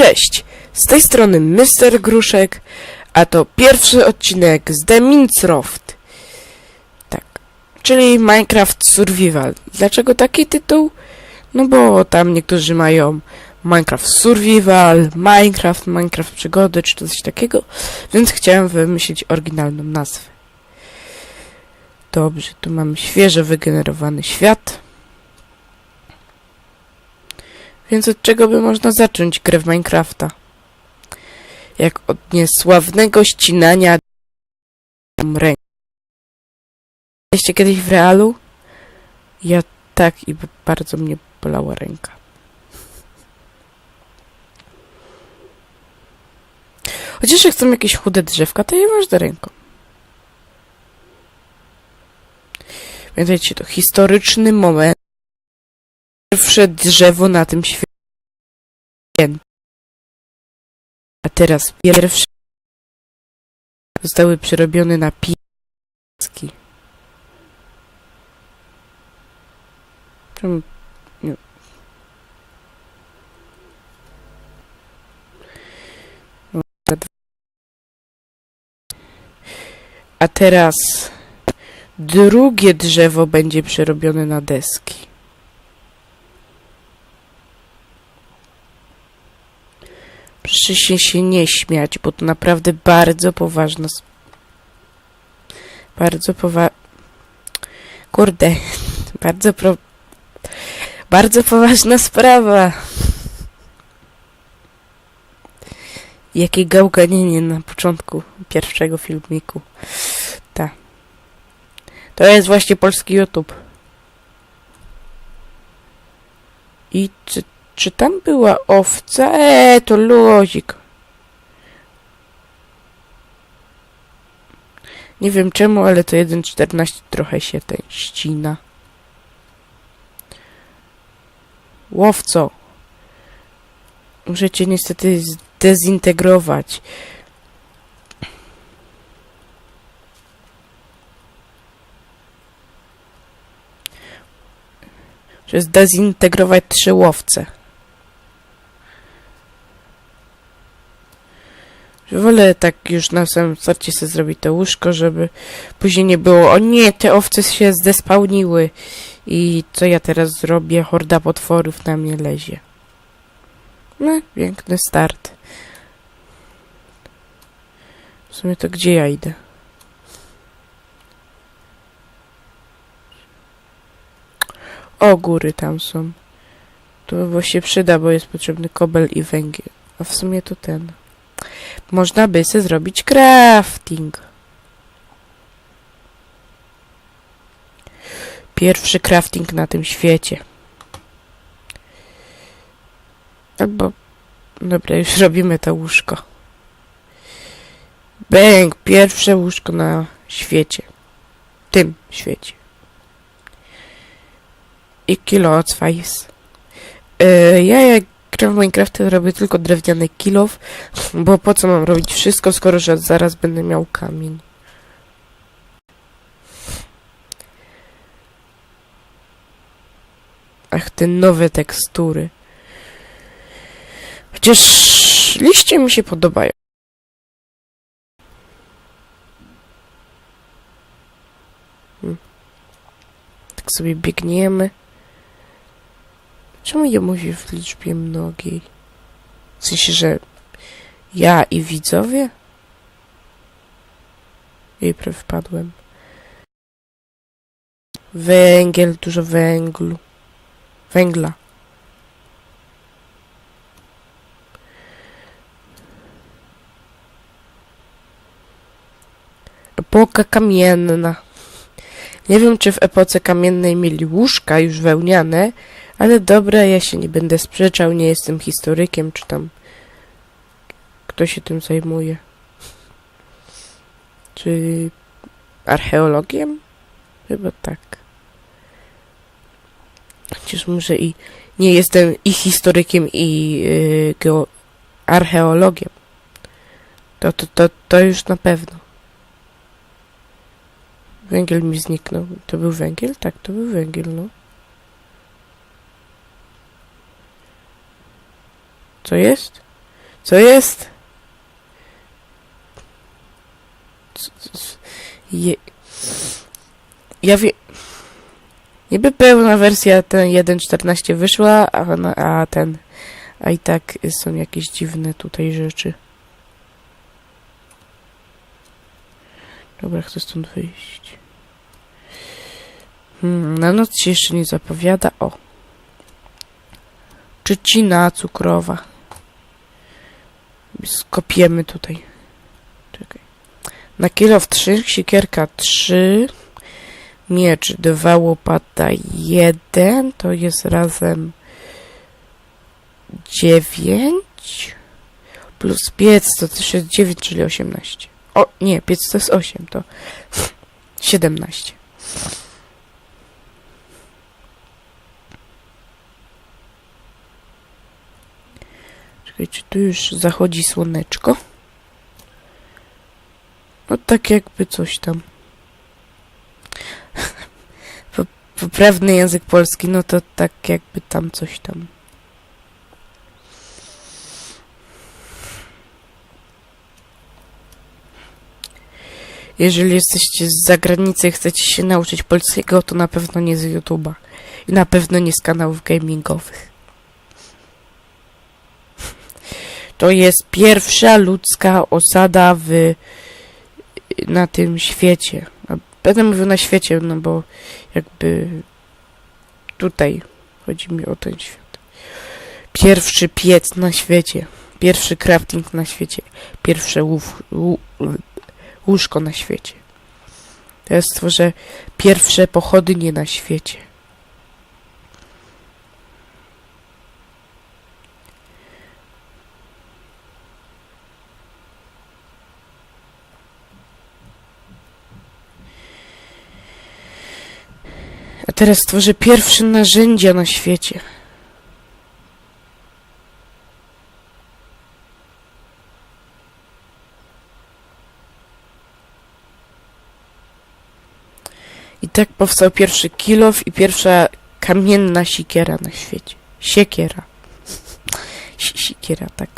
Cześć, z tej strony Mr. Gruszek, a to pierwszy odcinek z The Minecraft. Tak, czyli Minecraft Survival. Dlaczego taki tytuł? No bo tam niektórzy mają Minecraft Survival, Minecraft, Minecraft Przygody, czy coś takiego, więc chciałem wymyślić oryginalną nazwę. Dobrze, tu mamy świeżo wygenerowany świat. Więc od czego by można zacząć grę w Minecrafta? Jak od niesławnego ścinania ręki. Jesteście kiedyś w realu? Ja tak i bardzo mnie bolała ręka. Chociaż jak chcą jakieś chude drzewka, to je można ręką. Pamiętajcie, to historyczny moment. Pierwsze drzewo na tym świecie. A teraz pierwsze zostały przerobione na piski. A teraz drugie drzewo będzie przerobione na deski. Proszę się, się nie śmiać, bo to naprawdę bardzo poważna. Bardzo powa... Kurde, bardzo pro... Bardzo poważna sprawa. Jakie gałganienie na początku pierwszego filmiku. Ta. To jest właśnie polski YouTube. I czy czy tam była owca? Eee, to luzik. Nie wiem czemu, ale to 1.14 trochę się ten ścina. Łowco. Muszę cię niestety zdezintegrować. Muszę zdezintegrować trzy łowce. Wolę tak już na samym starcie sobie zrobić to łóżko, żeby później nie było, o nie, te owce się zdespałniły i co ja teraz zrobię, horda potworów na mnie lezie. No, piękny start. W sumie to gdzie ja idę? O, góry tam są. To właśnie przyda, bo jest potrzebny kobel i węgiel. A w sumie to ten. Można by sobie zrobić crafting. Pierwszy crafting na tym świecie. Albo... Dobra, już robimy to łóżko. Bęk! Pierwsze łóżko na świecie. Tym świecie. I kilo Face. Yy, ja jak gram w Minecrafta robię tylko drewniany kilof, bo po co mam robić wszystko, skoro że zaraz będę miał kamień. Ach, te nowe tekstury. Chociaż liście mi się podobają. Hmm. Tak sobie biegniemy. Czemu ja mówię w liczbie mnogiej? W sensie, że ja i widzowie? Jej wpadłem. Węgiel, dużo węglu. Węgla. Epoka kamienna. Nie wiem, czy w epoce kamiennej mieli łóżka już wełniane, ale dobra, ja się nie będę sprzeczał, nie jestem historykiem, czy tam kto się tym zajmuje. Czy archeologiem? Chyba tak. Chociaż może i nie jestem i historykiem, i yy, archeologiem. To, to, to, to już na pewno. Węgiel mi zniknął. To był węgiel? Tak, to był węgiel, no. Co jest? Co jest? Co- Je... Ja wie... Niby pełna wersja ten 1.14 wyszła, a, a ten... A i tak są jakieś dziwne tutaj rzeczy. Dobra, chcę stąd wyjść. Hmm, na noc się jeszcze nie zapowiada. O. Trzcina cukrowa. Skopiemy tutaj. Czekaj. Na kilo w 3, siekierka 3, miecz 2, łopata 1, to jest razem 9, plus piec to też jest 9, czyli 18. O, nie, piec to jest 8, to 17. czy tu już zachodzi słoneczko? No tak jakby coś tam. Po- Poprawny język polski, no to tak jakby tam coś tam. Jeżeli jesteście z zagranicy i chcecie się nauczyć polskiego, to na pewno nie z YouTube'a. I na pewno nie z kanałów gamingowych. To jest pierwsza ludzka osada w, na tym świecie. Będę mówił na świecie, no bo jakby tutaj chodzi mi o ten świat. Pierwszy piec na świecie. Pierwszy crafting na świecie. Pierwsze łów, łóżko na świecie. Teraz stworzę pierwsze pochodnie na świecie. Teraz stworzę pierwsze narzędzia na świecie. I tak powstał pierwszy kilof i pierwsza kamienna sikiera na świecie. Siekiera. Si- Sikiera, tak.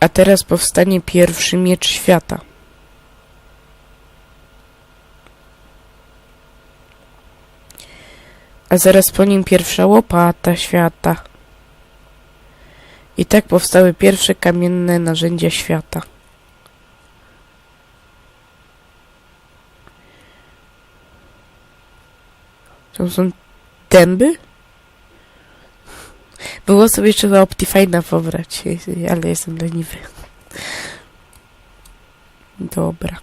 A teraz powstanie pierwszy miecz świata. A zaraz po nim pierwsza łopata świata. I tak powstały pierwsze kamienne narzędzia świata. To są dęby? Było sobie trzeba Optifine'a pobrać, ale jestem leniwy. Dobra.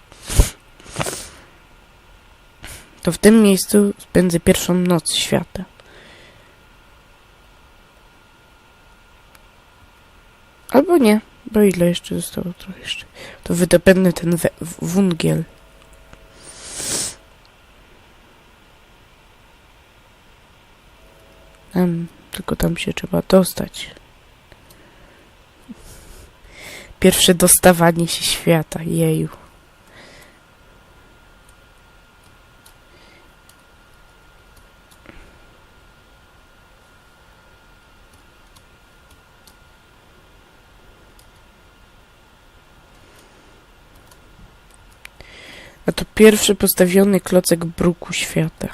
To w tym miejscu spędzę pierwszą noc świata. Albo nie, bo ile jeszcze zostało? Trochę jeszcze. To wydobędę ten wungiel. Tam, tylko tam się trzeba dostać. Pierwsze dostawanie się świata, jeju. A to pierwszy postawiony klocek bruku świata.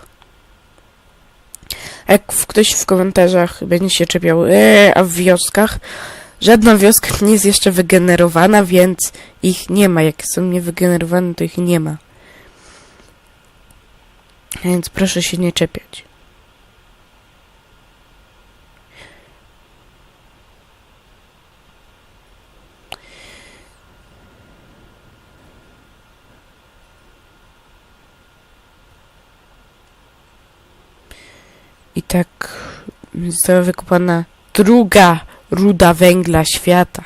Jak ktoś w komentarzach będzie się czepiał, eee, a w wioskach? Żadna wioska nie jest jeszcze wygenerowana, więc ich nie ma. Jak są niewygenerowane, to ich nie ma. Więc proszę się nie czepiać. I tak została wykopana druga ruda węgla świata.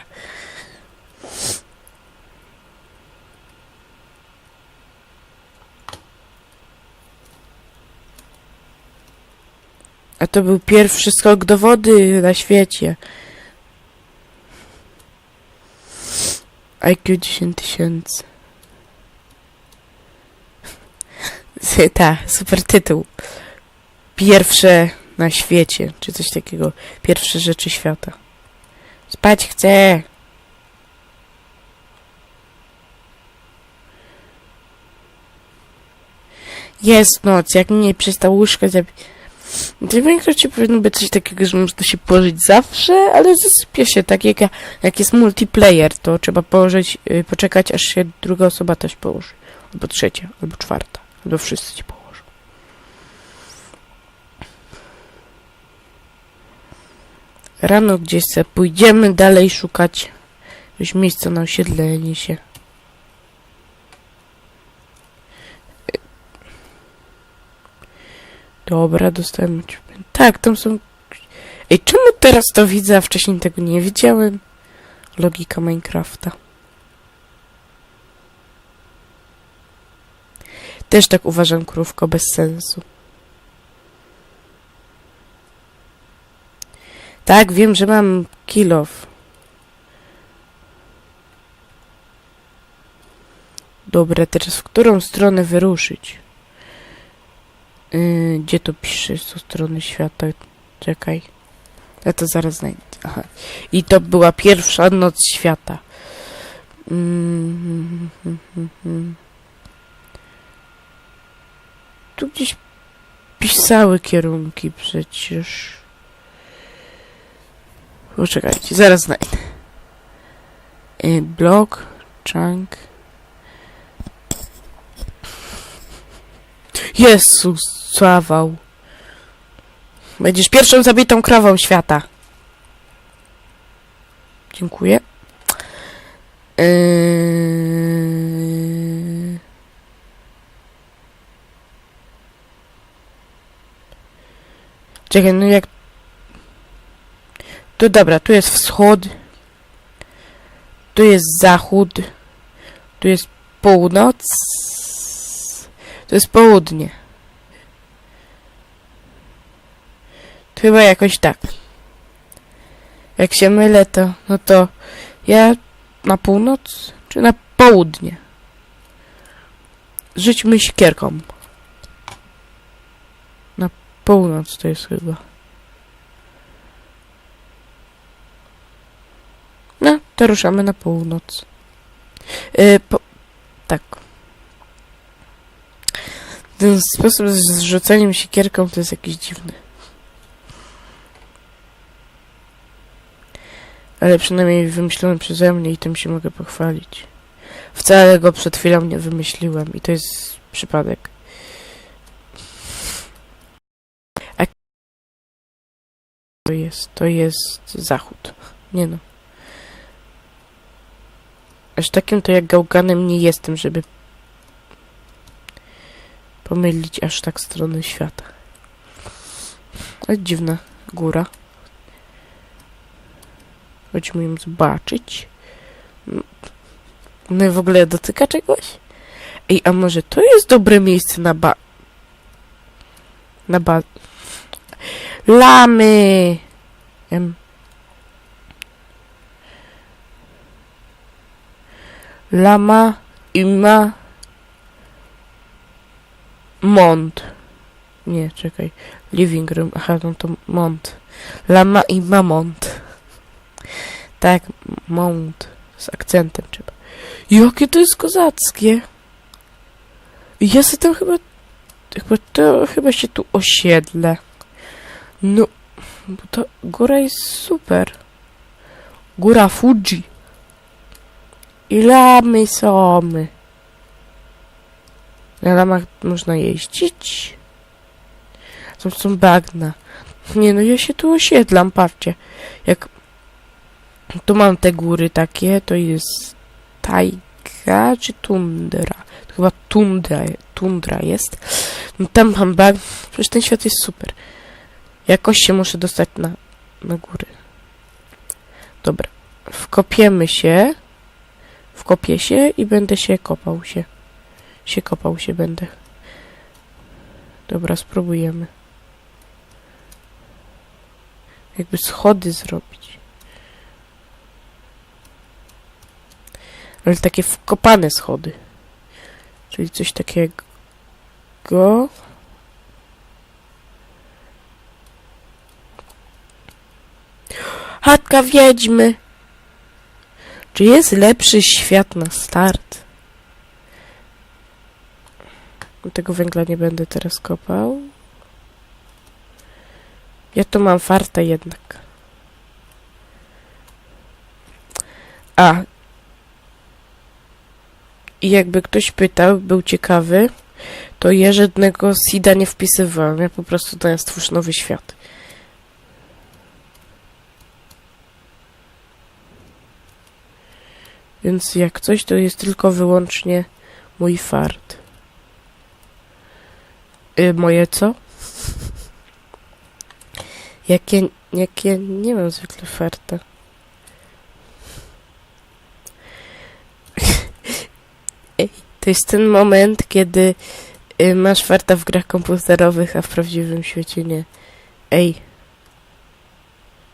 A to był pierwszy skok do wody na świecie. IQ 10 tysięcy. Ta, super tytuł. Pierwsze na świecie, czy coś takiego. Pierwsze rzeczy świata. Spać chcę. Jest noc, jak mnie przestał łóżko zabić. W Minecrafcie powinno być coś takiego, że można się położyć zawsze, ale zasypie się, tak jak, ja- jak jest multiplayer, to trzeba położyć, y, poczekać, aż się druga osoba też położy. Albo trzecia, albo czwarta, albo wszyscy ci położą. Rano gdzieś se pójdziemy dalej szukać jakiegoś miejsca na osiedlenie się. Dobra, dostałem. Tak, tam są. Ej, czemu teraz to widzę, a wcześniej tego nie widziałem? Logika Minecrafta. Też tak uważam, krówko, bez sensu. Tak, wiem, że mam kill off. Dobra, teraz w którą stronę wyruszyć? Yy, gdzie to pisze z strony świata? Czekaj. Ja to zaraz znajdę. Aha. I to była pierwsza noc świata. Mm. Tu gdzieś pisały kierunki przecież. Poczekajcie, zaraz znajdę. Yy, blok, chunk. Jezus, zawał. Będziesz pierwszą zabitą krową świata. Dziękuję. Yy... Czekaj, no jak... Tu dobra, tu jest wschód. Tu jest zachód. Tu jest północ. To jest południe. To chyba jakoś tak. Jak się mylę, to no to ja na północ czy na południe? Rzućmy siekierką. Na północ to jest chyba. No, to ruszamy na północ. Yy, po... Tak. Ten sposób z rzuceniem siekierką to jest jakiś dziwny. Ale przynajmniej wymyślony przeze mnie i tym się mogę pochwalić. Wcale go przed chwilą nie wymyśliłem i to jest przypadek. A to jest, to jest zachód. Nie no. Aż takim to jak gałganem nie jestem, żeby pomylić aż tak strony świata. Ale dziwna góra. Chodźmy ją zobaczyć. No w ogóle dotyka czegoś? Ej, a może to jest dobre miejsce na ba... Na ba... Lamy! Em. Lama i ma... Mont. Nie, czekaj. Living room. Aha, no to mont. Lama i mamont. Tak, mont. Z akcentem trzeba. Jakie to jest kozackie. Ja sobie tam chyba... Chyba, to, chyba się tu osiedlę. No, bo to góra jest super. Góra Fuji. I lamy są. Na lamach można jeździć. Są, są bagna. Nie no, ja się tu osiedlam, patrzcie. Jak tu mam te góry takie, to jest tajga czy tundra? To chyba tundra, tundra jest. No tam mam bag... Przecież ten świat jest super. Jakoś się muszę dostać na, na góry. Dobra. Wkopiemy się. Wkopię się i będę się kopał się. Się kopał się będę. Dobra, spróbujemy. Jakby schody zrobić. Ale takie wkopane schody. Czyli coś takiego. A Wioska wiedźmy. Czy jest lepszy świat na start? Tego węgla nie będę teraz kopał. Ja tu mam fartę jednak. A. I jakby ktoś pytał, był ciekawy, to ja żadnego seeda nie wpisywałem. Ja po prostu daję stwórz nowy świat. Więc jak coś, to jest tylko wyłącznie mój fart. Y, moje co? Jakie, jakie nie mam zwykle farta. Ej, to jest ten moment, kiedy y, masz farta w grach komputerowych, a w prawdziwym świecie nie. Ej.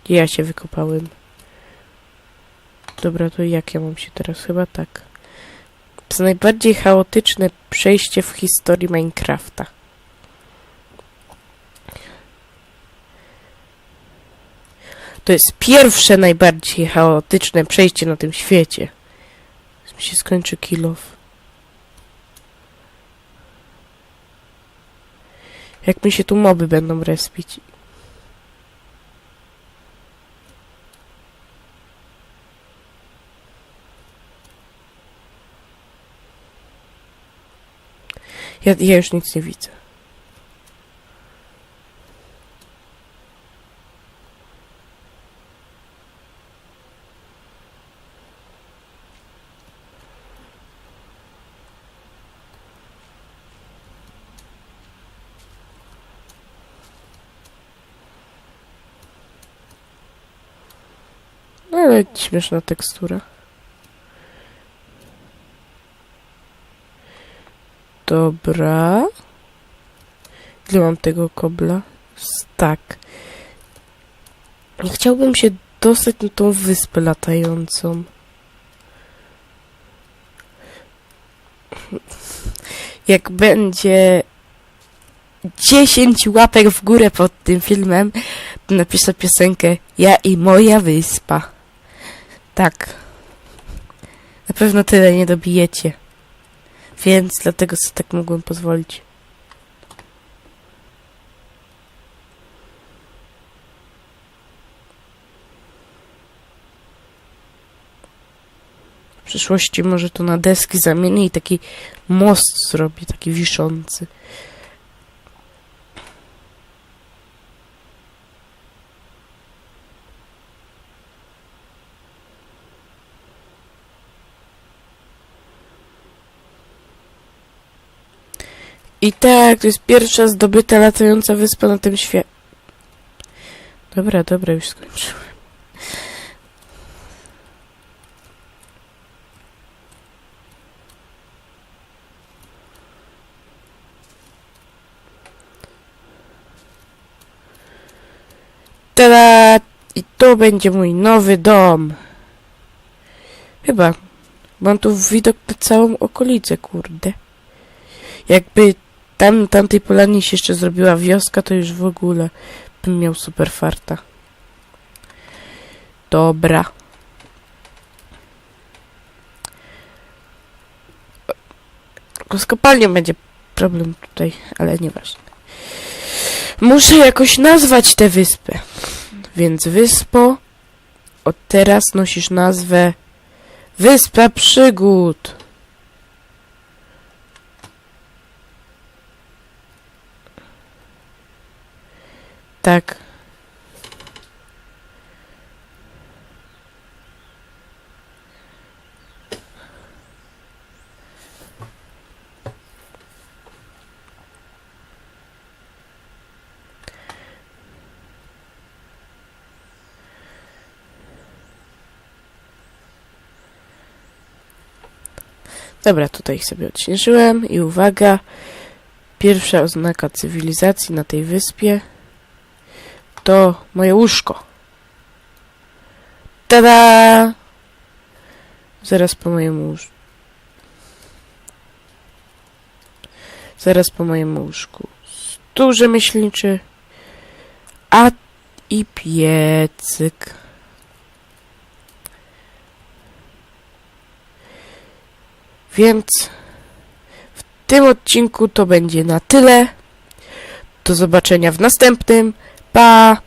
Ja się wykopałem? Dobra, to jak ja mam się teraz? Chyba tak. To jest najbardziej chaotyczne przejście w historii Minecrafta. To jest pierwsze najbardziej chaotyczne przejście na tym świecie. Mi się skończy kilof. Jak mi się tu moby będą respić. Ja, ja już nic nie widzę. No, Ale śmieszna tekstura. Dobra. Ile mam tego kobla? Tak. Chciałbym się dostać na tą wyspę latającą. Jak będzie 10 łapek w górę pod tym filmem, to napiszę piosenkę Ja i moja wyspa. Tak. Na pewno tyle nie dobijecie. Więc dlatego sobie tak mogłem pozwolić. W przyszłości może to na deski zamienię i taki most zrobię, taki wiszący. I tak, to jest pierwsza zdobyta latająca wyspa na tym świecie. Dobra, dobra, już skończyłem. Tada! I to będzie mój nowy dom. Chyba. Mam tu widok na całą okolicę, kurde. Jakby tam tamtej polanie się jeszcze zrobiła wioska, to już w ogóle bym miał super farta. Dobra. Z kopalnią będzie problem tutaj, ale nieważne. Muszę jakoś nazwać tę wyspę. Więc wyspo od teraz nosisz nazwę Wyspa Przygód. Tak. Dobra, tutaj sobie odśnieżyłem i uwaga, pierwsza oznaka cywilizacji na tej wyspie to moje łóżko. Tada! Zaraz po mojemu łóżku. Zaraz po mojemu łóżku. Duży myślniczy. A i piecyk. Więc w tym odcinku to będzie na tyle. Do zobaczenia w następnym. Bye.